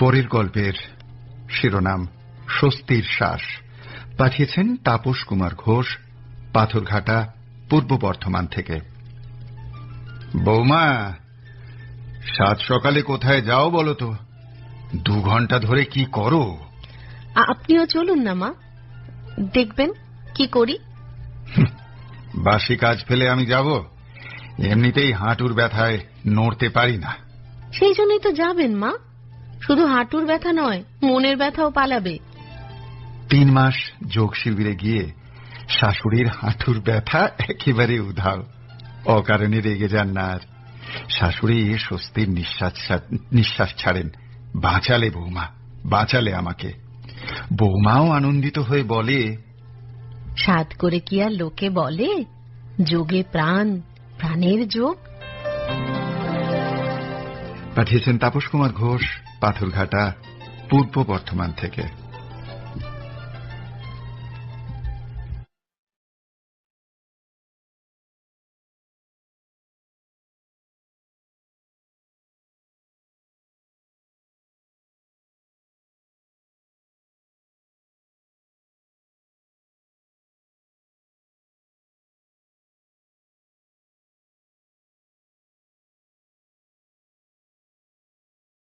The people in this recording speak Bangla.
পরের গল্পের শিরোনাম স্বস্তির শ্বাস। পাঠিয়েছেন তাপস কুমার ঘোষ পাথরঘাটা পূর্ব বর্ধমান থেকে। বৌমা সাত সকালে কোথায় যাও বলো তো? দু ঘণ্টা ধরে কি করো? আপনিও চলুন না মা। দেখবেন কি করি। বাসি কাজ ফেলে আমি যাব। এমনিতেই হাঁটুর ব্যথায় নড়তে পারি না। সেই জন্যই তো যাবেন মা। শুধু হাঁটুর ব্যথা নয় মনের ব্যথাও পালাবে। তিন মাস যোগ শিবিরে গিয়ে শাশুড়ির হাঁটুর ব্যথা একেবারে উধাও। অকারণে রেগে যান না আর। শাশুড়ি স্বস্তির নিঃশ্বাস নিঃশ্বাস ছাড়েন। বাঁচালে বৌমা বাঁচালে আমাকে। বৌমাও আনন্দিত হয়ে বলে সাত করে কি আর লোকে বলে? যোগে প্রাণ প্রাণের যোগ? পাঠিয়েছেন তাপস কুমার ঘোষ পাথরঘাটা পূর্ব বর্ধমান থেকে।